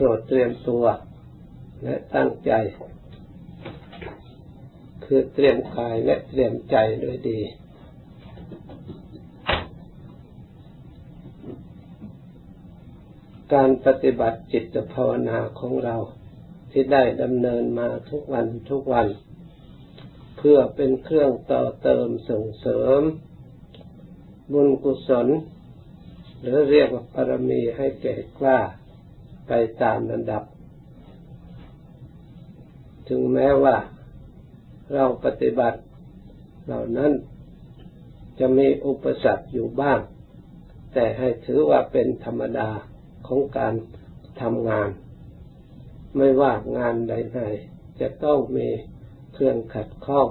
โปรดเตรียมตัว และตั้งใจ คือเตรียมกายและเตรียมใจด้วยดี การปฏิบัติจิตภาวนาของเราที่ได้ดำเนินมาทุกวันทุกวัน เพื่อเป็นเครื่องต่อเติมส่งเสริม บุญกุศล หรือเรียกว่าปรมีให้แก่กล้า ไปตามระดับ ถึงแม้ว่าเราปฏิบัติเหล่านั้นจะมีอุปสรรคอยู่บ้าง แต่ให้ถือว่าเป็นธรรมดาของการทำงาน ไม่ว่างานใดๆจะต้องมีเครื่องขัดข้อง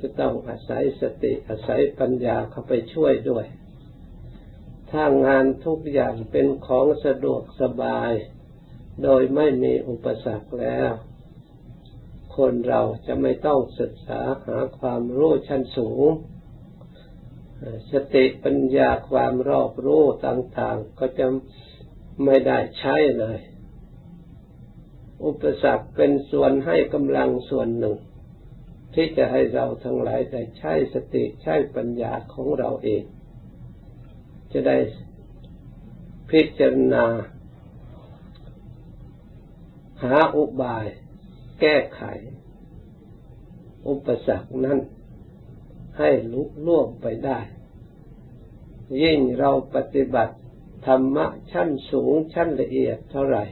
จะต้องอาศัยสติอาศัยปัญญาเข้าไปช่วยด้วย ถ้างานทุกอย่างเป็นของสะดวกสบาย โดยไม่มีอุปสรรคแล้ว คนเราจะไม่ต้องศึกษาหาความรู้ชั้นสูง สติปัญญาความรอบรู้ต่างๆ ก็จะไม่ได้ใช้เลย อุปสรรคเป็นส่วนให้กำลังส่วนหนึ่ง ที่จะให้เราทั้งหลายได้ใช้สติใช้ปัญญาของเราเอง จะได้พิจารณา หาอุบาย แก้ไข อุปสรรคนั้น ให้ลุล่วงไปได้ ยิ่งเราปฏิบัติธรรมะชั้นสูงชั้นละเอียดเท่าไหร่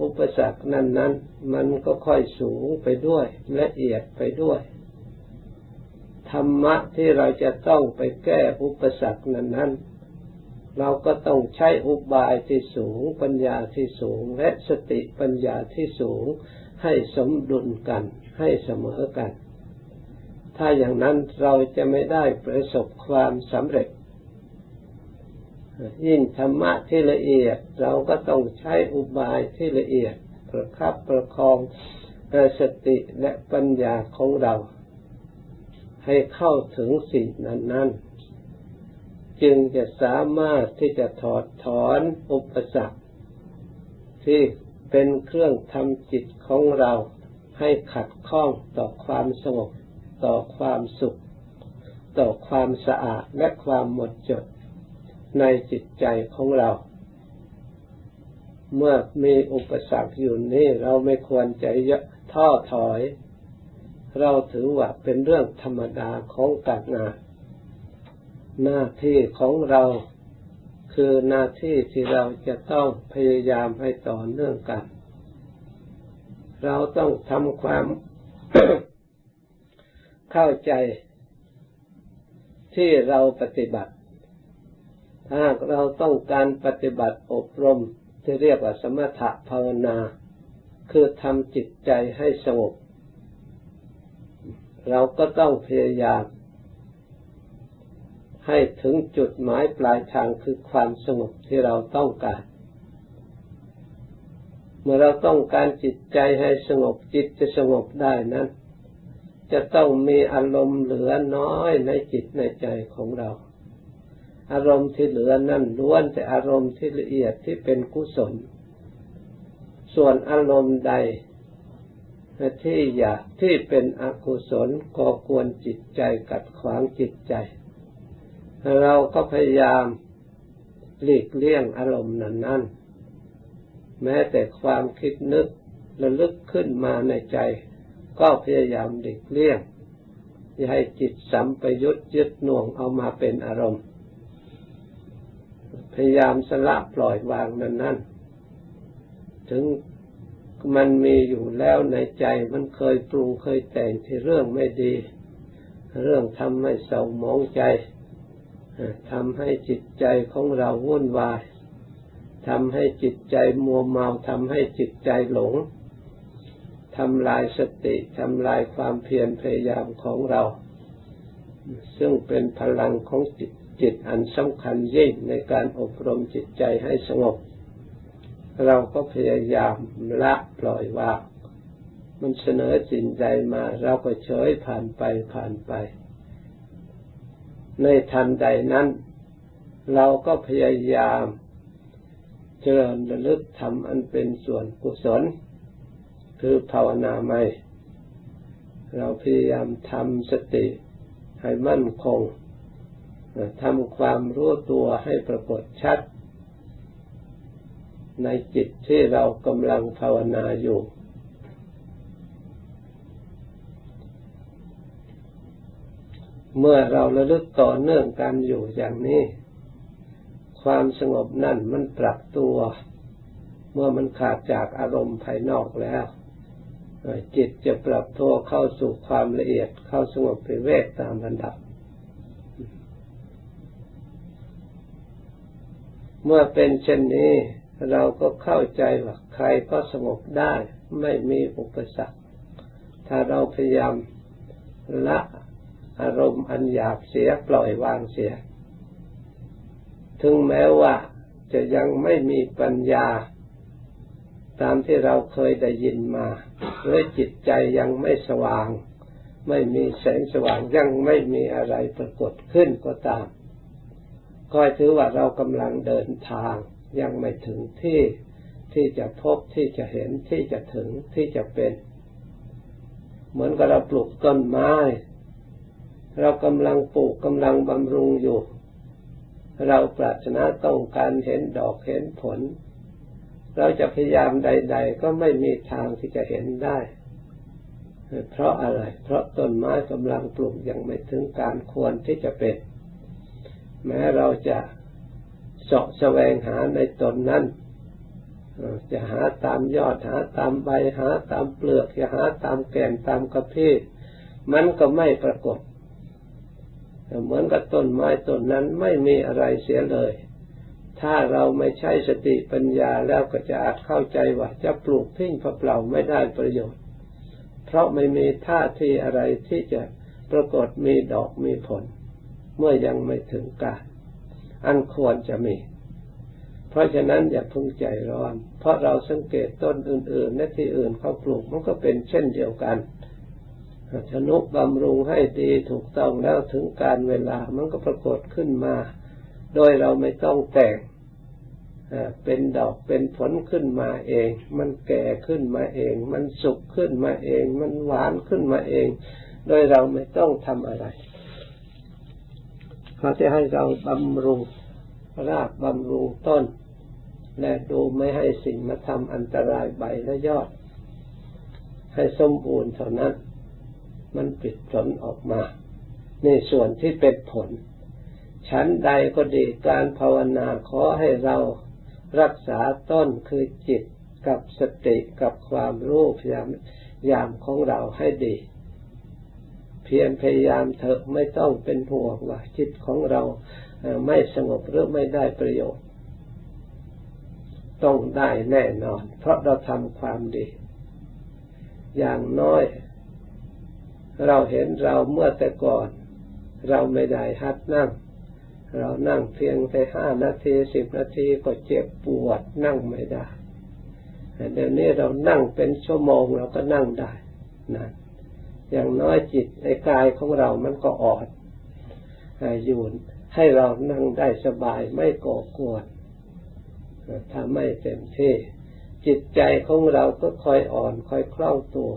อุปสรรคนั้นนั้นมันก็ค่อยสูงไปด้วยละเอียดไปด้วย ธรรมะที่เราจะต้องไปแก้อุปสรรคนั้นนั้นเราก็ต้องใช้อุบายที่สูง ปัญญาที่สูง และสติปัญญาที่สูง ให้สมดุลกัน ให้เสมอกัน ถ้าอย่างนั้นเราจะไม่ได้ประสบความสำเร็จ ยิ่งธรรมะที่ละเอียด เราก็ต้องใช้อุบายที่ละเอียด ประคับประคองสติและปัญญาของเรา ให้เข้าถึงสิ่งนั้นนั้นจึงจะสามารถที่จะถอดถอนอุปสรรคที่เป็นเครื่องทำจิตของเราให้ขัดข้องต่อความสงบ ต่อความสุข ต่อความสะอาดและความหมดจดในจิตใจของเรา เมื่อมีอุปสรรคอยู่นี่เราไม่ควรใจท้อถอย เราถือว่าเป็นเรื่องธรรมดาของการงาน หน้าที่ของเราคือหน้าที่ที่เราจะต้องพยายามให้ต่อเนื่องกัน เราต้องทำความเข้าใจที่เราปฏิบัติ ถ้าเราต้องการปฏิบัติอบรมที่เรียกว่าสมถะภาวนา คือทำจิตใจให้สงบ เราก็ต้องพยายาม ให้ถึงจุดหมายปลายทางคือความสงบที่เราต้องการ เมื่อเราต้องการจิตใจให้สงบจิตจะสงบได้นั้น จะต้องมีอารมณ์เหลือน้อยในจิตในใจของเรา อารมณ์ที่เหลือนั่นล้วนแต่อารมณ์ที่ละเอียดที่เป็นกุศล ส่วนอารมณ์ใด ที่อยากที่เป็นอกุศลก่อกวนจิตใจกัดขวางจิตใจ เราก็พยายามหลีกเลี่ยงอารมณ์นั้นนั้นแม้แต่ความคิดนึกระลึกขึ้นมาในใจ ก็พยายามหลีกเลี่ยงอย่าให้จิตสัมปยุตยึดหน่วงเอามาเป็นอารมณ์ พยายามสละปล่อยวางนั้นนั้นถึง มันมีอยู่แล้วในใจมันเคยปรุงเคยแต่งที่เรื่องไม่ดี เรื่องทำให้เศร้าหมองใจทำให้จิตใจของเราวุ่นวายทำให้จิตใจมัวเมาทำให้จิตใจหลงทำลายสติทำลายความเพียรพยายามของเรา ซึ่งเป็นพลังของจิตจิตอันสำคัญยิ่งในการอบรมจิตใจให้สงบ เราก็พยายามละปล่อยวางมันเสนอสิ่งใดมา เราก็เฉยผ่านไปผ่านไป ในทันใดนั้น เราก็พยายามเจริญระลึกทำอันเป็นส่วนกุศล คือภาวนาไม่ เราพยายามทำสติให้มั่นคงทำความรู้ตัวให้ปรากฏชัด ในจิตที่เรากำลังภาวนาอยู่ เมื่อเราระลึกต่อเนื่องกันอยู่อย่างนี้ ความสงบนั่นมันปรับตัว เมื่อมันขาดจากอารมณ์ภายนอกแล้ว จิตจะปรับตัวเข้าสู่ความละเอียดเข้าสงบไปเวกตามระดับเมื่อเป็นเช่นนี้ เราก็เข้าใจว่าใครก็สงบได้ไม่มีอุปสรรค ถ้าเราพยายามละอารมณ์อันหยาบเสียปล่อยวางเสีย ถึงแม้ว่าจะยังไม่มีปัญญา ตามที่เราเคยได้ยินมาหรือจิตใจยังไม่สว่าง ไม่มีแสงสว่างยังไม่มีอะไรปรากฏขึ้นก็ตาม ก็ถือว่าเรากำลังเดินทาง ยังไม่ถึงที่ที่จะพบที่จะเห็นที่จะถึงที่จะเป็น เหมือนกับเราปลูกต้นไม้ เรากำลังปลูกกำลังบำรุงอยู่ เราปรารถนาต้องการเห็นดอกเห็นผล เราจะพยายามใด ๆ ก็ไม่มีทางที่จะเห็นได้ เพราะอะไร เพราะต้นไม้กำลังปลูกยังไม่ถึงการควรที่จะเป็น แม้เราจะ เสาะแสวงหาในตนนั้นจะหาตามยอดหาตามใบหาตามเปลือกจะหาตามแก่นตามกระพี้มันก็ไม่ปรากฏเหมือนกับต้นไม้ต้นนั้นไม่มีอะไรเสียเลย ถ้าเราไม่ใช้สติปัญญาแล้วก็จะอาจเข้าใจว่าจะปลูกทิ้งเปล่าไม่ได้ประโยชน์ เพราะไม่มีท่าทีอะไรที่จะปรากฏมีดอกมีผล เมื่อยังไม่ถึงการ อันควรจะมี เพราะฉะนั้นอย่าพึ่งใจร้อน เพราะเราสังเกตต้นอื่นๆและที่อื่นเขาปลูกมันก็เป็นเช่นเดียวกันชนุบำรุงให้ดีถูกต้องแล้วถึงการเวลามันก็ปรากฏขึ้นมา โดยเราไม่ต้องแต่งเป็นดอกเป็นผลขึ้นมาเอง มันแก่ขึ้นมาเอง มันสุกขึ้นมาเอง มันหวานขึ้นมาเอง โดยเราไม่ต้องทำอะไร เขาจะให้เราบำรุงรากบำรุงต้น และดูไม่ให้สิ่งมาทำอันตรายใบและยอด ให้สมบูรณ์เท่านั้น มันปิดผลออกมา ในส่วนที่เป็นผล ชั้นใดก็ดีการภาวนาขอให้เรารักษาต้นคือจิตกับสติกับความรู้พยายามยามของเราให้ดี เพียรพยายามเถอะไม่ต้องเป็นห่วงว่าจิตของเราไม่สงบหรือไม่ได้ประโยชน์ ต้องได้แน่นอน เพราะเราทำความดี อย่างน้อย เราเห็นเราเมื่อแต่ก่อน เราไม่ได้หัดนั่ง เรานั่งเพียงแค่ห้านาทีสิบนาทีก็เจ็บปวดนั่งไม่ได้เดี๋ยวนี้เรานั่งเป็นชั่วโมงเราก็นั่งได้นั่น อย่างน้อยจิตในกายของเรามันก็อ่อนอยู่ให้เรานั่งได้สบายไม่ก่อกวนถ้าไม่เต็มที่จิตใจของเราก็คอยอ่อนคอยคล่องตัว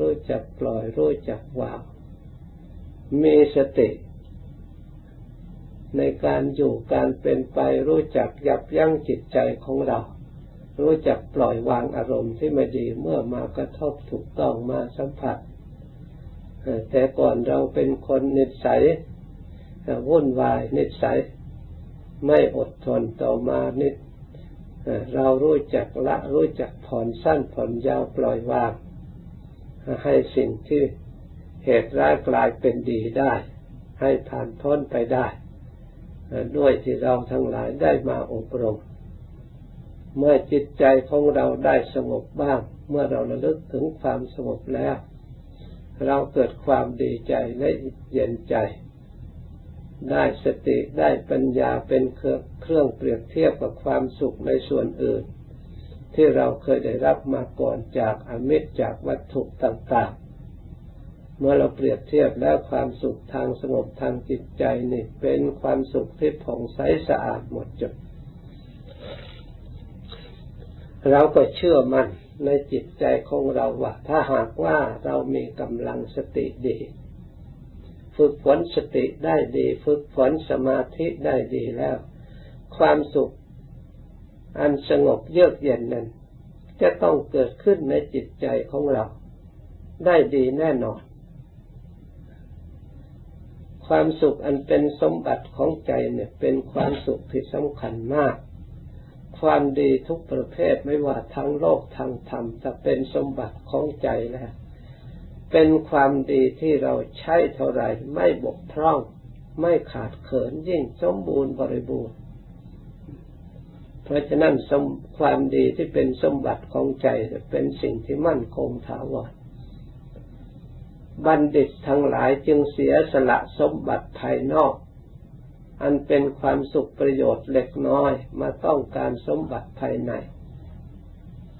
รู้จักปล่อยรู้จักวางมีสติในการอยู่การเป็นไปรู้จักยับยั้งจิตใจของเรา รู้จักปล่อยวางอารมณ์ที่ไม่ดีเมื่อมากระทบถูกต้องมาสัมผัส แต่ก่อนเราเป็นคนนิสัยวุ่นวายนิสัยไม่อดทนต่อมานิดเรารู้จักละรู้จักผ่อนสั้นผ่อนยาวปล่อยวาง ให้สิ่งที่เหตุร้ายกลายเป็นดีได้ ให้ผ่านพ้นไปได้ ด้วยที่เราทั้งหลายได้มาอบรม เมื่อจิตใจของเราได้สงบบ้าง เมื่อเราระลึกถึงความสงบแล้ว เราเกิดความดีใจและเย็นใจ ได้สติได้ปัญญาเป็นเครื่องเปรียบเทียบกับความสุขในส่วนอื่น ที่เราเคยได้รับมาก่อนจากอมิตรจากวัตถุต่าง ๆ เมื่อเราเปรียบเทียบแล้วความสุขทางสงบทางจิตใจนี่เป็นความสุขที่ผ่องใสสะอาดหมดจด เราก็เชื่อมั่นในจิตใจของเราว่า ถ้าหากว่าเรามีกำลังสติดี ฝึกฝนสติได้ดี ฝึกฝนสมาธิได้ดีแล้ว ความสุข อันสงบเยือกเย็นนั้น จะต้องเกิดขึ้นในจิตใจของเรา ได้ดีแน่นอน ความสุขอันเป็นสมบัติของใจเนี่ย เป็นความสุขที่สำคัญมาก ความดีทุกประเภทไม่ว่าทั้งโลกทางธรรมจะเป็นสมบัติของใจแล้วเป็นความดีที่เราใช้เท่าไรไม่บกพร่อง ไม่ขาดเขินยิ่งสมบูรณ์บริบูรณ์เพราะฉะนั้นความดีที่เป็นสมบัติของใจเป็นสิ่งที่มั่นคงถาวรบัณฑิตทั้งหลายจึงเสียสละสมบัติภายนอก อันเป็นความสุขประโยชน์เล็กน้อยมาต้องการสมบัติภายใน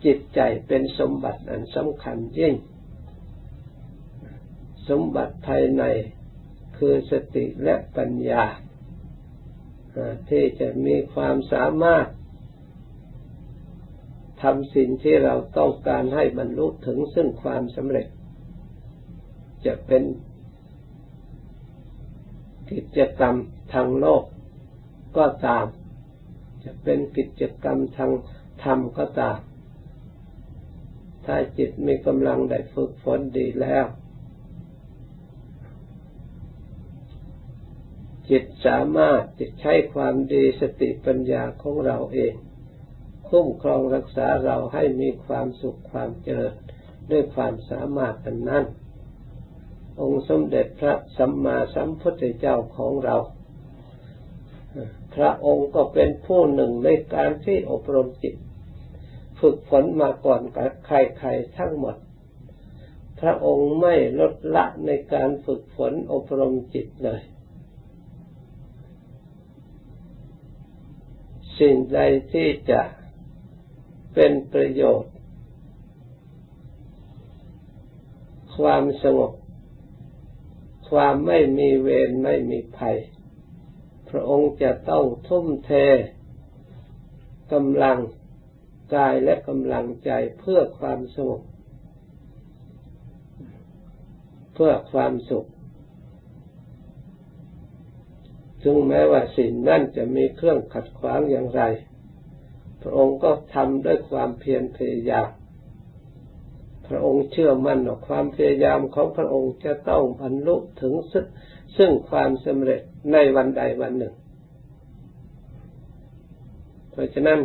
จิตใจเป็นสมบัติอันสำคัญยิ่ง สมบัติภายในคือสติและปัญญาที่จะมีความสามารถทำสิ่งที่เราต้องการให้บรรลุถึงซึ่งความสำเร็จ จะเป็น กิจกรรมทางโลกก็ตาม จะเป็นกิจกรรมทางธรรมก็ตาม ถ้าจิตมีกำลังได้ฝึกฝนดีแล้ว จิตสามารถจะใช้ความดีสติปัญญาของเราเองคุ้มครองรักษาเราให้มีความสุขความเจริญด้วยความสามารถนั้น องค์สมเด็จพระสัมมาสัมพุทธเจ้าของเรา พระองค์ก็เป็นผู้หนึ่งในการที่อบรมจิต ฝึกฝนมาก่อนกับใครๆทั้งหมด พระองค์ไม่ลดละในการฝึกฝนอบรมจิตเลย สิ่งใดที่จะเป็นประโยชน์ ความสงบ ความไม่มีเวรไม่มีภัย พระองค์จะต้องทุ่มเทกำลังกายและกำลังใจเพื่อความสงบเพื่อความสุขถึงแม้ว่าสิ่งนั้นจะมีเครื่องขัดขวางอย่างไร พระองค์ก็ทำด้วยความเพียรพยายาม พระองค์เชื่อมั่นว่าความพยายามของพระองค์จะต้องบรรลุถึงซึ่งความสำเร็จในวันใดวันหนึ่ง เพราะฉะนั้น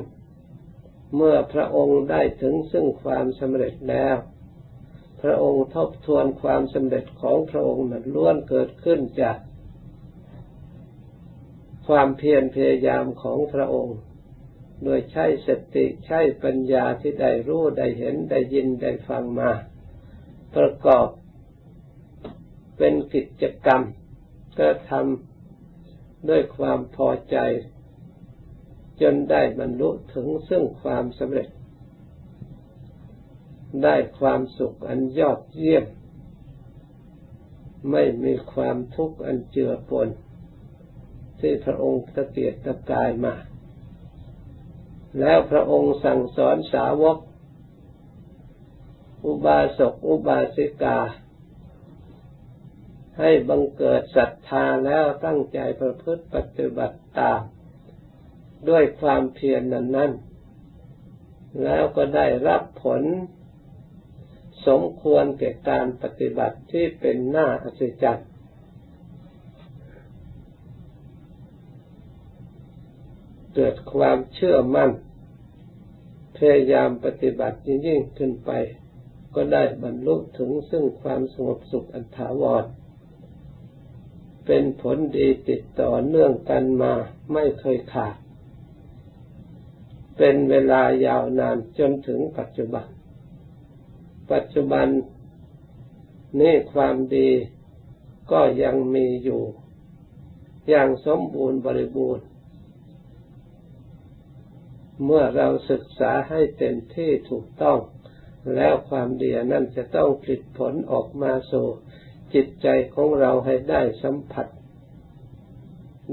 เมื่อพระองค์ได้ถึงซึ่งความสำเร็จแล้ว พระองค์ทบทวนความสำเร็จของพระองค์นั้นล้วนเกิดขึ้นจากความเพียรพยายามของพระองค์ โดยใช้สติใช้ปัญญาที่ได้รู้ได้เห็นได้ยินได้ฟังมา ประกอบเป็นกิจกรรมกระทำด้วยความพอใจ จนได้บรรลุถึงซึ่งความสำเร็จ ได้ความสุขอันยอดเยี่ยม ไม่มีความทุกข์อันเจือปนที่พระองค์ตะเกียกตะกายมา แล้วพระองค์สั่งสอนสาวก อุบาสกอุบาสิกา ให้บังเกิดศรัทธาแล้วตั้งใจประพฤติปฏิบัติตามด้วยความเพียรนนั้นนั้นแล้วก็ได้รับผลสมควรแก่การปฏิบัติที่เป็นหน้าอัศจรรย์ เกิดความเชื่อมั่น พยายามปฏิบัติยิ่งขึ้นไป ก็ได้บรรลุถึงซึ่งความสงบสุขอันถาวร เป็นผลดีติดต่อเนื่องกันมาไม่เคยขาด เป็นเวลายาวนานจนถึงปัจจุบัน ปัจจุบันนี่ความดีก็ยังมีอยู่ อย่างสมบูรณ์บริบูรณ์ เมื่อเราศึกษาให้เต็มที่ถูกต้อง แล้วความดีนั่นจะต้องผลิตผลออกมาสู่จิตใจของเราให้ได้สัมผัส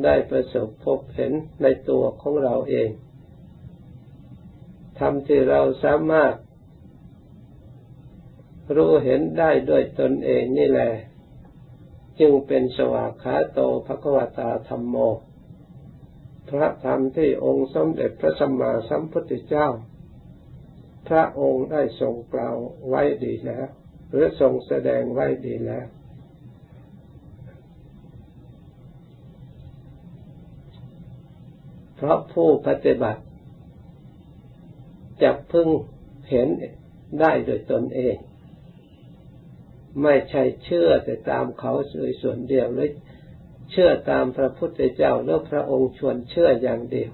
ได้ประสบพบเห็นในตัวของเราเองธรรมที่เราสามารถ รู้เห็นได้ด้วยตนเองนี่แหละ จึงเป็นสวากขาโตภควตาธรรมโม พระธรรมที่องค์สมเด็จพระสัมมาสัมพุทธเจ้า พระองค์ได้ทรงกล่าวไว้ดีแล้ว หรือทรงแสดงไว้ดีแล้ว เพราะผู้ปฏิบัติจะพึ่งเห็นได้โดยตนเอง ไม่ใช่เชื่อแต่ตามเขาส่วนเดียวหรือ เชื่อตามพระพุทธเจ้าแล้วพระองค์ชวนเชื่ออย่างเดียว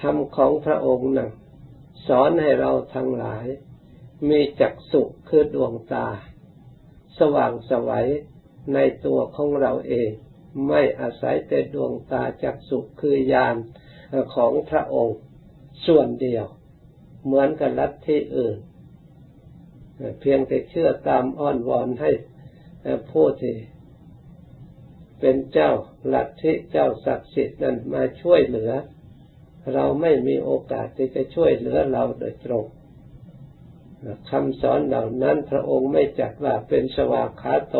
ธรรมของพระองค์นั้นสอนให้เราทั้งหลาย มีจักสุคือดวงตา สว่างสวัยในตัวของเราเอง ไม่อาศัยแต่ดวงตาจักสุคือญาณของพระองค์ ส่วนเดียว เหมือนกับลัทธิอื่น เพียงแต่เชื่อตามอ้อนวอนให้ผู้ที่ เป็นเจ้าลัทธิเจ้าศักดิ์สิทธิ์นั้นมาช่วยเหลือ เราไม่มีโอกาสที่จะช่วยเหลือเราโดยตรงคำสอนเหล่านั้นพระองค์ไม่จัดว่าเป็นสวากขาโต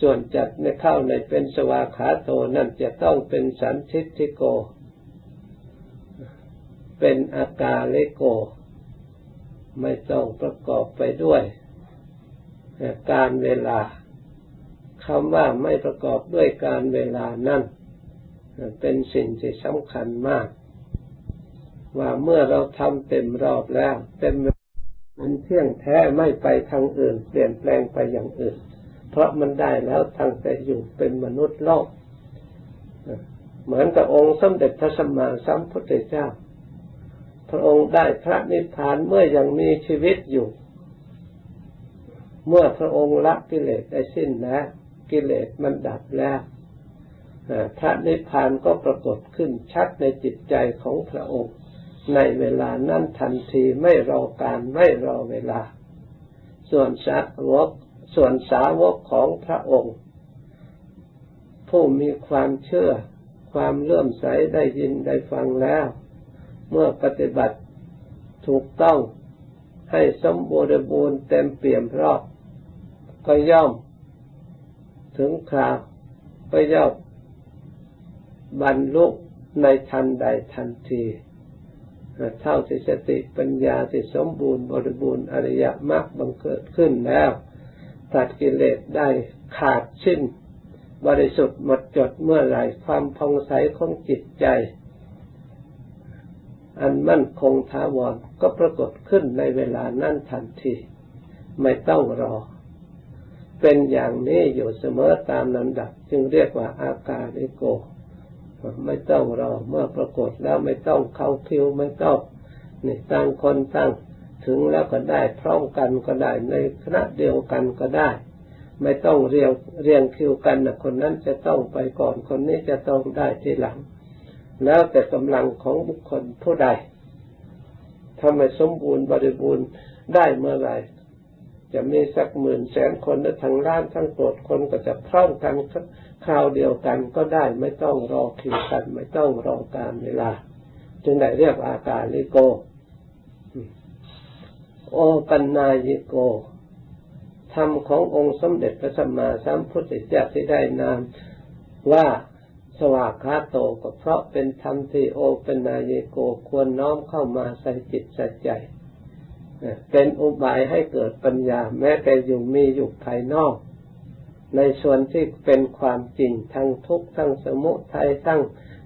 ส่วนจัดในเข้าในเป็นสวากขาโตนั่นจะต้องเป็นสันทิฏฐิโก เป็นอากาเลโก ไม่ต้องประกอบไปด้วย การเวลา คำว่าไม่ประกอบด้วยการเวลานั่นเป็นสิ่งที่สำคัญมาก ว่าเมื่อเราทำเต็มรอบแล้ว เต็มมันเที่ยงแท้ไม่ไปทางอื่น เปลี่ยนแปลงไปอย่างอื่น เพราะมันได้แล้วตั้งแต่อยู่เป็นมนุษย์โลกเหมือนกับองค์สมเด็จพระสัมมาสัมพุทธเจ้า พระองค์ได้พระนิพพานเมื่อยังมีชีวิตอยู่ เมื่อพระองค์ละกิเลสได้สิ้นแล้ว กิเลสมันดับแล้วพระนิพพานก็ปรากฏขึ้นชัดในจิตใจของพระองค์ ในเวลานั้นทันทีไม่รอการไม่รอเวลา ส่วนสาวกส่วนสาวกของพระองค์ ผู้มีความเชื่อความเลื่อมใสได้ยินได้ฟังแล้ว เมื่อปฏิบัติถูกต้องให้สมบูรณ์เต็มเปี่ยมรอบก็ย่อม ถึงคราวก็ย่อมบรรลุในทันใดทันที เท่าที่สติปัญญาที่สมบูรณ์บริบูรณ์อริยมรรคบังเกิดขึ้นแล้ว ตัดกิเลสได้ขาดสิ้น บริสุทธิ์หมดจดเมื่อไหร่ความพองใสของจิตใจ อันมั่นคงท้าวรก็ปรากฏขึ้นในเวลานั้นทันที ไม่ต้องรอ เป็นอย่างนี้อยู่เสมอตามลำดับ จึงเรียกว่าอาการิโก ไม่ต้องรอเมื่อปรากฏแล้วไม่ต้องเข้าคิวไม่ต้องนี่ตั้งคนตั้งถึงแล้วก็ได้พร้อมกันก็ได้ในคณะเดียวกันก็ได้ ไม่ต้องเรียงเรียงคิวกันนะคนนั้นจะต้องไปก่อนคนนี้จะต้องได้ทีหลัง แล้วแต่กำลังของบุคคลผู้ใดถ้าไม่สมบูรณ์บริบูรณ์ได้เมื่อไหร่ จะมีสักหมื่นแสนคนและทั้งล้านทั้งโกรธคนก็จะพร้อมกันคราวเดียวกันก็ได้ไม่ต้องรอคิวกัน ไม่ต้องรอการเวลา จึงได้เรียกอาการลิโก โอปัญญายิโกธรรมขององค์สมเด็จพระสัมมาสัมพุทธเจ้าที่ได้นามว่าสวากขาโตก็เพราะเป็นธรรมที่โอเป็นนายโกควรน้อมเข้ามาใส่จิตใส่ใจ เป็นอุบายให้เกิดปัญญา แม้แต่อยู่มีอยู่ภายนอก ในส่วนที่เป็นความจริงทั้งทุกข์ทั้งสมุทัยทั้ง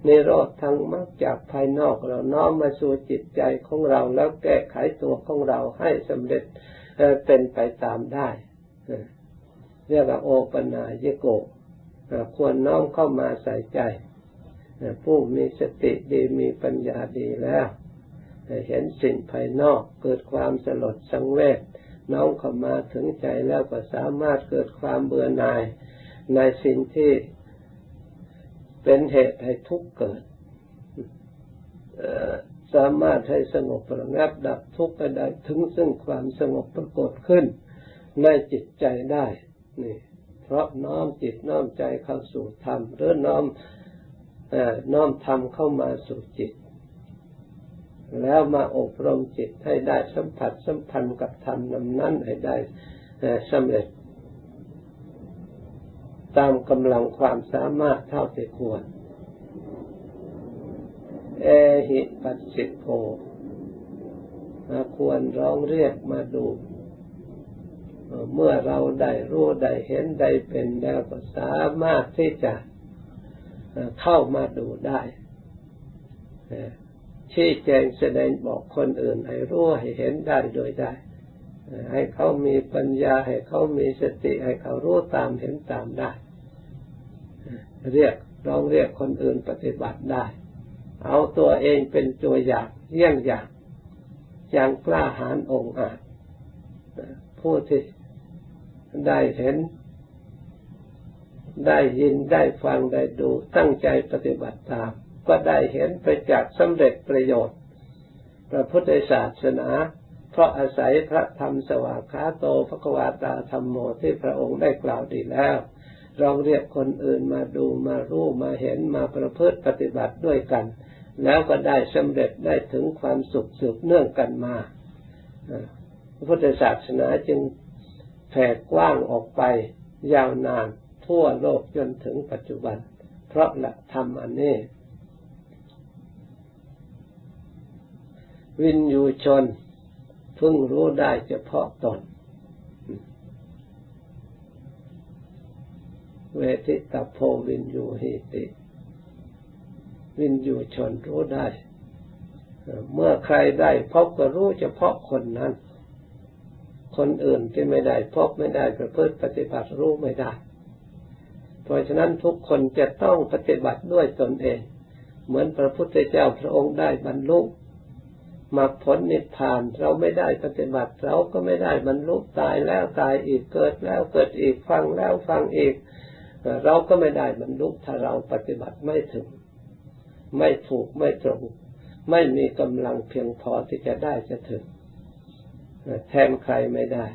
นิโรธทั้งมรรคจากภายนอกเราน้อมมาสู่จิตใจของเราแล้วแก้ไขตัวของเราให้สำเร็จเป็นไปตามได้ เรียกว่าโอปนายโกควรน้อมเข้ามาใส่ใจ ผู้มีสติดีมีปัญญาดีแล้ว เห็นสิ่งภายนอกเกิดความสลดสังเวชน้อมเข้ามาถึงใจแล้วก็สามารถเกิดความเบื่อหน่ายในสิ่งที่เป็นเหตุให้ทุกข์เกิดสามารถให้สงบระงับดับทุกข์ไปได้ถึงซึ่งความสงบปรากฏขึ้น ในจิตใจได้นี่เพราะน้อมจิตน้อมใจเข้าสู่ธรรมหรือน้อมน้อมธรรมเข้ามาสู่จิต แล้วมาอบรมจิตให้ได้สัมผัสสัมพันธ์กับธรรมนำนั้นให้ได้สำเร็จ ตามกำลังความสามารถเท่าที่ควร เอหิปัสสิโกควรร้องเรียกมาดู เมื่อเราได้รู้ได้เห็นได้เป็นแล้วก็สามารถที่จะเข้ามาดูได้ ชี้แจงแสดงบอกคนอื่น ให้รู้ให้เห็นได้โดยได้ ให้เขามีปัญญา ให้เขามีสติ ให้เขารู้ตามเห็นตามได้ เรียกลองเรียกคนอื่นปฏิบัติได้ เอาตัวเองเป็นตัวอย่างเยี่ยงอย่างอย่างกล้าหาญองอาจผู้ที่ได้เห็น ได้ยินได้ฟังได้ดูตั้งใจปฏิบัติตาม ก็ได้เห็นไปจากสำเร็จประโยชน์ พระพุทธศาสนา เพราะอาศัยพระธรรมสวากขาโตพระกวาตาธรรมโมที่พระองค์ได้กล่าวดีแล้วลองเรียกคนอื่นมาดูมารู้มาเห็นมาประพฤติปฏิบัติด้วยกัน แล้วก็ได้สำเร็จได้ถึงความสุขสืบเนื่องกันมาพระพุทธศาสนาจึงแผ่กว้างออกไปยาวนานทั่วโลกจนถึงปัจจุบัน เพราะหลักธรรมอันนี้ วินยูชนพึงรู้ได้เฉพาะตน เวทิตาโพวินยูหิติ วินยูชนรู้ได้ เมื่อใครได้พบก็รู้เฉพาะคนนั้น คนอื่นที่ไม่ได้พบไม่ได้ประพฤติปฏิบัติรู้ไม่ได้ เพราะฉะนั้นทุกคนจะต้องปฏิบัติด้วยตนเอง เหมือนพระพุทธเจ้าพระองค์ได้บรรลุ มรรคผลนิพพาน เราไม่ได้ปฏิบัติ เราก็ไม่ได้บรรลุตายแล้วตายอีกเกิดแล้วเกิดอีกฟังแล้วฟังอีก เราก็ไม่ได้บรรลุถ้าเราปฏิบัติไม่ถึง ไม่ถูกไม่ตรง ไม่มีกำลังเพียงพอที่จะได้จะถึงแทนใครไม่ได้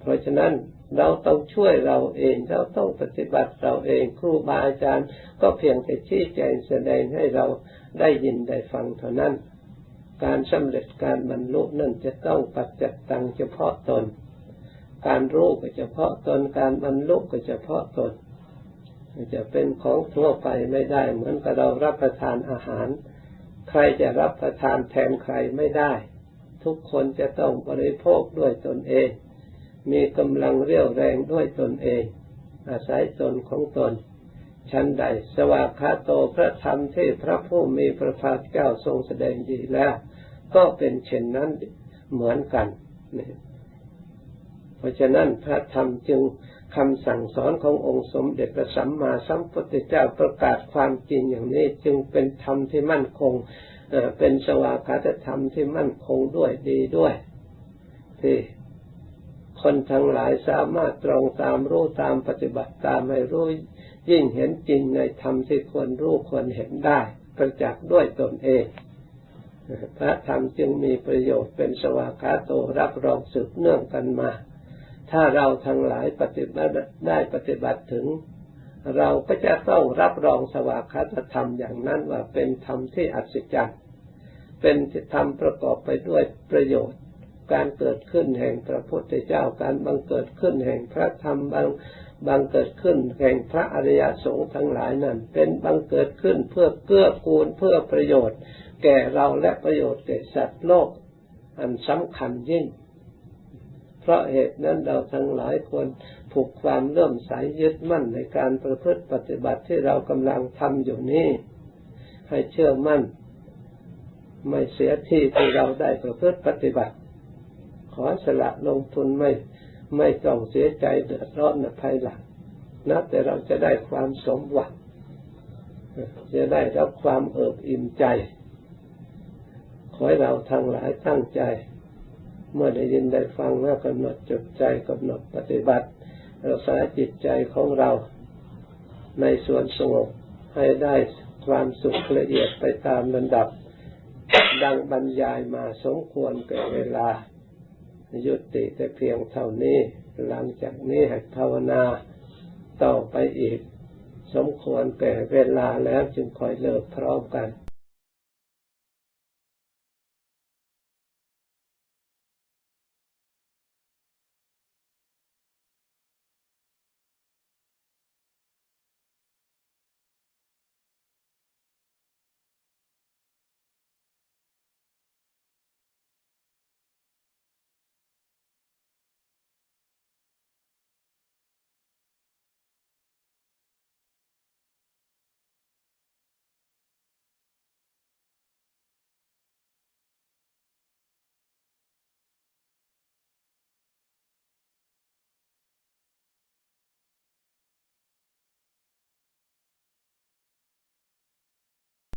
เพราะฉะนั้นเราต้องช่วยเราเอง เราต้องปฏิบัติเราเอง ครูบาอาจารย์ ก็เพียงแต่ชี้แจงแสดงให้เราได้ยินได้ฟังเท่านั้น การสำเร็จการบรรลุนั่นจะต้องปัจจัตตังเฉพาะตน การรู้ก็เฉพาะตน การบรรลุก็เฉพาะตน จะเป็นของทั่วไปไม่ได้ เหมือนกับเรารับประทานอาหาร ใครจะรับประทานแทนใครไม่ได้ ทุกคนจะต้องบริโภคด้วยตนเอง มีกำลังเรี่ยวแรงด้วยตนเอง อาศัยตนของตนชั้นใด สวากขาโตพระธรรมที่พระผู้มีพระภาคเจ้าทรงแสดงดีแล้ว ก็เป็นเช่นนั้นเหมือนกัน เพราะฉะนั้นพระธรรมจึงคำสั่งสอนขององค์สมเด็จพระสัมมาสัมพุทธเจ้าประกาศความจริงอย่างนี้จึงเป็นธรรมที่มั่นคงเป็นสวากาตธรรมที่มั่นคงด้วยดีด้วยที่คนทั้งหลายสามารถตรองตามรู้ตามปฏิบัติตามให้รู้ยิ่งเห็นจริงในธรรมที่ควรรู้ควรเห็นได้ประจักษ์ด้วยตนเอง พระธรรมจึงมีประโยชน์เป็นสวากาโตรับรองสืบเนื่องกันมา ถ้าเราทั้งหลายปฏิบัติได้ปฏิบัติถึง เราก็จะต้องรับรองสวากาตธรรมอย่างนั้นว่าเป็นธรรมที่อัศจรรย์ เป็นธรรมประกอบไปด้วยประโยชน์ การเกิดขึ้นแห่งพระพุทธเจ้า การบังเกิดขึ้นแห่งพระธรรมบางบังเกิดขึ้นแห่งพระอริยสงฆ์ทั้งหลายนั้น เป็นบังเกิดขึ้นเพื่อเกื้อกูลเพื่อประโยชน์ แก่เราและประโยชน์แก่สัตว์โลก อันสำคัญยิ่ง เพราะเหตุนั้นเราทั้งหลายควรผูกความเลื่มใสยึดมั่นในการประพฤติปฏิบัติที่เรากำลังทำอยู่นี้ ให้เชื่อมั่น ไม่เสียที่ที่เราได้ประพฤติปฏิบัติ ขอสละลงทุนไม่ไม่ต้องเสียใจเดือดร้อนในภายหลังนะแต่เราจะได้ความสมหวังจะได้รับความเอิบอิ่มใจ ขอให้เราทั้งหลายตั้งใจ เมื่อได้ยินได้ฟังแล้วกำหนดจดใจกำหนดปฏิบัติรักษาจิตใจของเรา ในส่วนสงบให้ได้ความสุขละเอียดไปตามลำดับ ดังบรรยายมาสมควรแก่เวลา ยุติแต่เพียงเท่านี้ หลังจากนี้ให้ภาวนาต่อไปอีก สมควรแก่เวลาแล้วจึงคอยเลิกพร้อมกัน